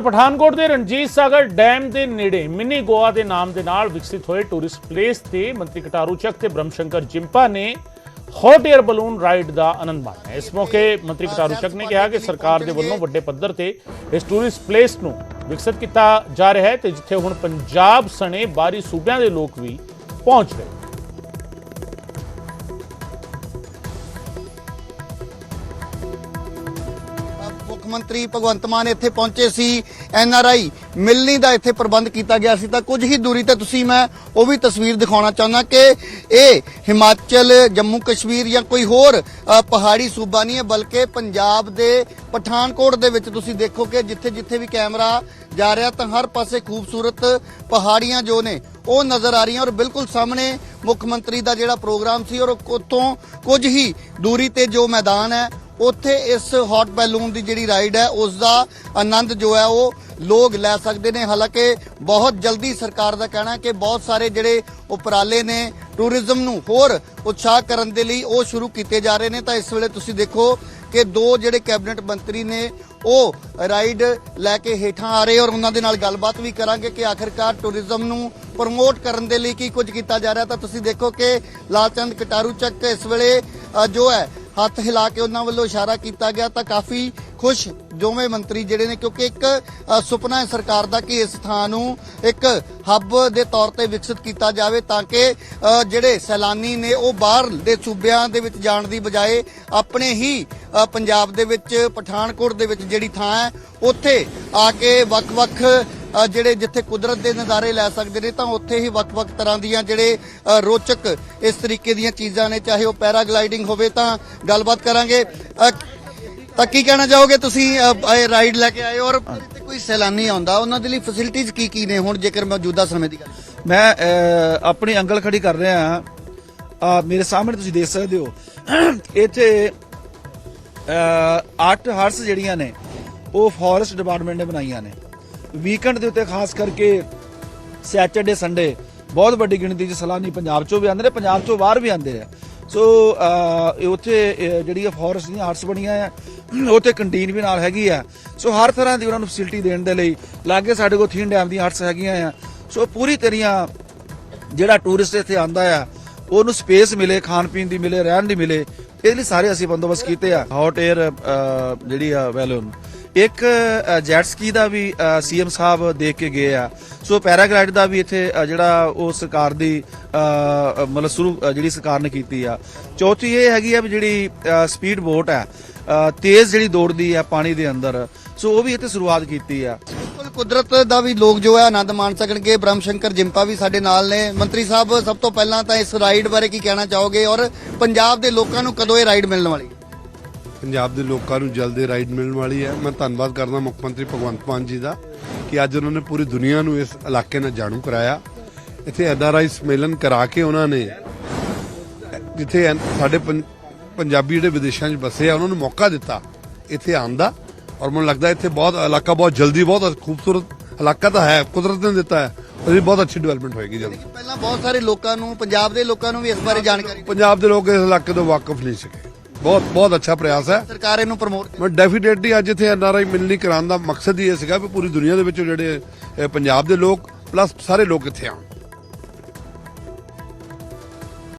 ਪਠਾਨਕੋਟ ਦੇ ਰਣਜੀਤ ਸਾਗਰ ਡੈਮ ਦੇ ਨੇੜੇ ਮਿੰਨੀ ਗੋਆ ਦੇ ਨਾਮ ਦੇ ਨਾਲ ਵਿਕਸਿਤ ਹੋਏ ਟੂਰਿਸਟ ਪਲੇਸ ਤੇ ਮੰਤਰੀ ਕਟਾਰੂ ਚੱਕ ਤੇ ਬ੍ਰਹਮਸ਼ੰਕਰ ਜਿੰਪਾ ਨੇ ਹੌਟ 에ਅਰ ਬਲੂਨ ਰਾਈਡ ਦਾ ਆਨੰਦ ਮਾਣਿਆ। ਇਸ ਮੌਕੇ ਮੰਤਰੀ ਕਟਾਰੂ ਚੱਕ ਨੇ ਕਿਹਾ ਕਿ ਸਰਕਾਰ ਦੇ ਵੱਲੋਂ ਵੱਡੇ ਪੱਧਰ ਤੇ ਇਸ ਟੂਰਿਸਟ ਪਲੇਸ ਨੂੰ ਵਿਕਸਿਤ ਕੀਤਾ ਜਾ ਰਿਹਾ ਹੈ ਤੇ ਜਿੱਥੇ ਹੁਣ ਪੰਜਾਬ ਸਣੇ ਬਾਹਰੀ ਸੂਬਿਆਂ ਦੇ ਲੋਕ ਵੀ ਪਹੁੰਚ ਰਹੇ ਮੰਤਰੀ ਭਗਵੰਤ ਮਾਨ ਇੱਥੇ ਪਹੁੰਚੇ ਸੀ, ਐਨ ਆਰ ਆਈ ਮਿਲਣੀ ਦਾ ਇੱਥੇ ਪ੍ਰਬੰਧ ਕੀਤਾ ਗਿਆ ਸੀ, ਤਾਂ ਕੁਝ ਹੀ ਦੂਰੀ ਤੇ ਤੁਸੀਂ ਮੈਂ ਉਹ ਵੀ ਤਸਵੀਰ ਦਿਖਾਉਣਾ ਚਾਹੁੰਦਾ ਕਿ ਇਹ ਹਿਮਾਚਲ, ਜੰਮੂ ਕਸ਼ਮੀਰ ਜਾਂ ਕੋਈ ਹੋਰ ਪਹਾੜੀ ਸੂਬਾ ਨਹੀਂ ਹੈ, ਬਲਕਿ ਪੰਜਾਬ ਦੇ ਪਠਾਨਕੋਟ ਦੇ ਵਿੱਚ ਤੁਸੀਂ ਦੇਖੋ ਕਿ ਜਿੱਥੇ ਜਿੱਥੇ ਵੀ ਕੈਮਰਾ ਜਾ ਰਿਹਾ ਤਾਂ ਹਰ ਪਾਸੇ ਖੂਬਸੂਰਤ ਪਹਾੜੀਆਂ ਜੋ ਨੇ, ਉਹ ਨਜ਼ਰ ਆ ਰਹੀਆਂ ਔਰ ਬਿਲਕੁਲ ਸਾਹਮਣੇ ਮੁੱਖ ਮੰਤਰੀ ਦਾ ਜਿਹੜਾ ਪ੍ਰੋਗਰਾਮ ਸੀ ਔਰ ਉਤੋਂ ਕੁਝ ਹੀ ਦੂਰੀ ਤੇ ਜੋ ਮੈਦਾਨ ਹੈ ਉੱਥੇ ਇਸ ਹੌਟ ਬੈਲੂਨ ਦੀ ਜਿਹੜੀ ਰਾਈਡ ਹੈ, ਉਸ ਦਾ ਆਨੰਦ ਜੋ ਹੈ ਉਹ ਲੋਕ ਲੈ ਸਕਦੇ ਨੇ। ਹਾਲਾਂਕਿ ਬਹੁਤ ਜਲਦੀ ਸਰਕਾਰ ਦਾ ਕਹਿਣਾ ਹੈ ਕਿ ਬਹੁਤ ਸਾਰੇ ਜਿਹੜੇ ਉਪਰਾਲੇ ਨੇ ਟੂਰਿਜ਼ਮ ਨੂੰ ਹੋਰ ਉਤਸ਼ਾਹ ਕਰਨ ਦੇ ਲਈ ਉਹ ਸ਼ੁਰੂ ਕੀਤੇ ਜਾ ਰਹੇ ਨੇ। ਤਾਂ ਇਸ ਵੇਲੇ ਤੁਸੀਂ ਦੇਖੋ ਕਿ ਦੋ ਜਿਹੜੇ ਕੈਬਨਿਟ ਮੰਤਰੀ ਨੇ, ਉਹ ਰਾਈਡ ਲੈ ਕੇ ਹੇਠਾਂ ਆ ਰਹੇ ਔਰ ਉਹਨਾਂ ਦੇ ਨਾਲ ਗੱਲਬਾਤ ਵੀ ਕਰਾਂਗੇ ਕਿ ਆਖਿਰਕਾਰ ਟੂਰਿਜ਼ਮ ਨੂੰ ਪ੍ਰਮੋਟ ਕਰਨ ਦੇ ਲਈ ਕੀ ਕੁਝ ਕੀਤਾ ਜਾ ਰਿਹਾ। ਤਾਂ ਤੁਸੀਂ ਦੇਖੋ ਕਿ ਲਾਲਚੰਦ ਕਟਾਰੂ ਚੱਕ ਇਸ ਵੇਲੇ ਜੋ ਹੈ ਹੱਥ ਹਿਲਾ ਕੇ ਉਹਨਾਂ ਵੱਲੋਂ ਇਸ਼ਾਰਾ ਕੀਤਾ ਗਿਆ ਤਾਂ ਕਾਫੀ ਖੁਸ਼ ਦੋਵੇਂ ਮੰਤਰੀ ਜਿਹੜੇ ਨੇ, ਕਿਉਂਕਿ ਇੱਕ ਸੁਪਨਾ ਹੈ ਸਰਕਾਰ ਦਾ ਕਿ ਇਸ ਥਾਂ ਨੂੰ ਇੱਕ ਹੱਬ ਦੇ ਤੌਰ ਤੇ ਵਿਕਸਿਤ ਕੀਤਾ ਜਾਵੇ ਤਾਂ ਕਿ ਜਿਹੜੇ ਸੈਲਾਨੀ ਨੇ ਉਹ ਬਾਹਰ ਦੇ ਸੂਬਿਆਂ ਦੇ ਵਿੱਚ ਜਾਣ ਦੀ ਬਜਾਏ ਆਪਣੇ ਹੀ ਪੰਜਾਬ ਦੇ ਵਿੱਚ, ਪਠਾਨਕੋਟ ਦੇ ਵਿੱਚ ਜਿਹੜੀ ਥਾਂ ਹੈ, ਉੱਥੇ ਆ ਕੇ ਵੱਖ-ਵੱਖ ਜਿਹੜੇ ਜਿੱਥੇ ਕੁਦਰਤ ਦੇ ਨਜ਼ਾਰੇ ਲੈ ਸਕਦੇ ਨੇ, ਤਾਂ ਉੱਥੇ ਹੀ ਵੱਖ-ਵੱਖ ਤਰ੍ਹਾਂ ਦੀਆਂ ਜਿਹੜੇ ਰੋਚਕ ਇਸ ਤਰੀਕੇ ਦੀਆਂ ਚੀਜ਼ਾਂ ਨੇ, ਚਾਹੇ ਉਹ ਪੈਰਾਗਲਾਈਡਿੰਗ ਹੋਵੇ ਤਾਂ ਗੱਲਬਾਤ ਕਰਾਂਗੇ। ਤਾਂ ਕੀ ਕਹਿਣਾ ਚਾਹੋਗੇ ਤੁਸੀਂ ਇਹ ਰਾਈਡ ਲੈ ਕੇ ਆਏ ਔਰ ਕੋਈ ਸੈਲਾਨੀ ਆਉਂਦਾ, ਉਹਨਾਂ ਦੇ ਲਈ ਫੈਸਿਲਿਟੀਆਂ ਕੀ ਕੀ ਨੇ ਹੁਣ ਜੇਕਰ ਮੌਜੂਦਾ ਸਮੇਂ ਦੀ ਗੱਲ ਮੈਂ ਆਪਣੀ ਅੰਗਲ ਖੜੀ ਕਰ ਰਿਹਾ ਹਾਂ। ਆ, ਮੇਰੇ ਸਾਹਮਣੇ ਤੁਸੀਂ ਦੇਖ ਸਕਦੇ ਹੋ। ਇੱਥੇ ਅੱਠ ਹਰਸ ਜਿਹੜੀਆਂ ਨੇ, ਉਹ ਫੋਰੈਸਟ ਡਿਪਾਰਟਮੈਂਟ ਨੇ ਬਣਾਈਆਂ ਨੇ। ਵੀਕਐਂਡ ਦੇ ਉੱਤੇ ਖਾਸ ਕਰਕੇ ਸੈਟਰਡੇ ਸੰਡੇ ਬਹੁਤ ਵੱਡੀ ਗਿਣਤੀ 'ਚ ਸੈਲਾਨੀ ਪੰਜਾਬ ਚੋਂ ਵੀ ਆਉਂਦੇ ਨੇ, ਪੰਜਾਬ ਚੋਂ ਬਾਹਰ ਵੀ ਆਉਂਦੇ ਆ। ਸੋ ਉੱਥੇ ਜਿਹੜੀ ਆ ਫੋਰੈਸਟ ਦੀਆਂ ਆਰਟਸ ਬਣੀਆਂ ਆ ਉੱਥੇ ਕੰਟੀਨ ਵੀ ਨਾਲ ਹੈਗੀ ਆ। ਸੋ ਹਰ ਤਰ੍ਹਾਂ ਦੀ ਉਹਨਾਂ ਨੂੰ ਫੈਸਿਲਿਟੀ ਦੇਣ ਦੇ ਲਈ ਲਾਗੇ ਸਾਡੇ ਕੋਲ ਥੀਨ ਡੈਮ ਦੀਆਂ ਆਰਟਸ ਹੈਗੀਆਂ ਆ। ਸੋ ਪੂਰੀ ਤਰੀਆਂ ਜਿਹੜਾ ਟੂਰਿਸਟ ਇੱਥੇ ਆਂਦਾ ਆ, ਉਹਨੂੰ ਸਪੇਸ ਮਿਲੇ, ਖਾਣ ਪੀਣ ਦੀ ਮਿਲੇ, ਰਹਿਣ ਦੀ ਮਿਲੇ, ਇਹਦੇ ਲਈ ਸਾਰੇ ਅਸੀਂ ਬੰਦੋਬਸਤ ਕੀਤੇ ਆ। ਹੌਟ 에ਅਰ ਜਿਹੜੀ ਆ ਵੈਲਨ ਇੱਕ ਜੈਟ ਸਕੀ ਦਾ ਵੀ ਸੀਐਮ ਸਾਹਿਬ ਦੇਖ ਕੇ ਗਏ ਆ। ਸੋ ਪੈਰਾਗਲਾਈਡ ਦਾ ਵੀ ਇੱਥੇ ਜਿਹੜਾ ਉਹ ਸਰਕਾਰ ਦੀ ਮਤਲਬ ਸ਼ੁਰੂ ਜਿਹੜੀ ਸਰਕਾਰ ਨੇ ਕੀਤੀ ਆ। ਚੌਥੀ ਇਹ ਹੈਗੀ ਆ ਵੀ ਜਿਹੜੀ ਸਪੀਡ ਬੋਟ ਹੈ ਤੇਜ਼ ਜਿਹੜੀ ਦੌੜਦੀ ਆ ਪਾਣੀ ਦੇ ਅੰਦਰ। ਸੋ ਉਹ ਵੀ ਇੱਥੇ ਸ਼ੁਰੂਆਤ ਕੀਤੀ ਆ। ਬਿਲਕੁਲ ਕੁਦਰਤ ਦਾ ਵੀ ਲੋਕ ਜੋ ਹੈ ਆਨੰਦ ਮਾਣ ਸਕਣਗੇ। ਬ੍ਰਹਮ ਸ਼ੰਕਰ ਜਿੰਪਾ ਵੀ ਸਾਡੇ ਨਾਲ ਨੇ। ਮੰਤਰੀ ਸਾਹਿਬ, ਸਭ ਤੋਂ ਪਹਿਲਾਂ ਤਾਂ ਇਸ ਰਾਈਡ ਬਾਰੇ ਕੀ ਕਹਿਣਾ ਚਾਹੋਗੇ? ਔਰ ਪੰਜਾਬ ਦੇ ਲੋਕਾਂ ਨੂੰ ਕਦੋਂ ਇਹ ਰਾਈਡ ਮਿਲਣ ਵਾਲੀ ਹੈ? ਪੰਜਾਬ ਦੇ ਲੋਕਾਂ ਨੂੰ ਜਲਦੀ ਰਾਈਡ ਮਿਲਣ ਵਾਲੀ ਹੈ। ਮੈਂ ਧੰਨਵਾਦ ਕਰਦਾ ਮੁੱਖ ਮੰਤਰੀ ਭਗਵੰਤ ਮਾਨ ਜੀ ਦਾ ਕਿ ਅੱਜ ਉਹਨਾਂ ਨੇ ਪੂਰੀ ਦੁਨੀਆ ਨੂੰ ਇਸ ਇਲਾਕੇ ਨਾਲ ਜਾਣੂ ਕਰਾਇਆ। ਇੱਥੇ ਐਨਆਰਆਈ ਸੰਮੇਲਨ ਕਰਾ ਕੇ ਉਹਨਾਂ ਨੇ ਜਿੱਥੇ ਸਾਡੇ ਪੰਜਾਬੀ ਜਿਹੜੇ ਵਿਦੇਸ਼ਾਂ 'ਚ ਵਸੇ ਆ ਉਹਨਾਂ ਨੂੰ ਮੌਕਾ ਦਿੱਤਾ ਇੱਥੇ ਆਉਣ ਦਾ। ਔਰ ਮੈਨੂੰ ਲੱਗਦਾ ਇੱਥੇ ਬਹੁਤ ਇਲਾਕਾ ਬਹੁਤ ਜਲਦੀ ਬਹੁਤ ਖੂਬਸੂਰਤ ਇਲਾਕਾ ਤਾਂ ਹੈ ਕੁਦਰਤ ਨੇ ਦਿੱਤਾ ਹੈ। ਉਹਦੀ ਬਹੁਤ ਅੱਛੀ ਡਿਵੈਲਪਮੈਂਟ ਹੋਏਗੀ ਜਲਦੀ। ਪਹਿਲਾਂ ਬਹੁਤ ਸਾਰੇ ਲੋਕਾਂ ਨੂੰ ਪੰਜਾਬ ਦੇ ਲੋਕਾਂ ਨੂੰ ਵੀ ਇਸ ਬਾਰੇ ਜਾਣਕਾਰੀ ਪੰਜਾਬ ਦੇ ਲੋਕ ਇਸ ਇਲਾਕੇ ਤੋਂ ਵਾਕਿਫ ਨਹੀਂ ਸੀਗੇ। ਬਹੁਤ ਬਹੁਤ ਅੱਛਾ ਪ੍ਰਯਾਸ ਹੈ। ਸਰਕਾਰ ਇਹਨੂੰ ਪ੍ਰਮੋਟ ਮੈਂ ਡੈਫੀਨੇਟਲੀ ਅੱਜ ਇੱਥੇ ਐਨਆਰਆਈ ਮਿਲਣੀ ਕਰਾਉਣ ਦਾ ਮਕਸਦ ਹੀ ਇਹ ਸੀਗਾ ਵੀ ਪੂਰੀ ਦੁਨੀਆ ਦੇ ਵਿੱਚ ਜਿਹੜੇ ਪੰਜਾਬ ਦੇ ਲੋਕ ਪਲੱਸ ਸਾਰੇ ਲੋਕ ਇੱਥੇ ਆਉਣ।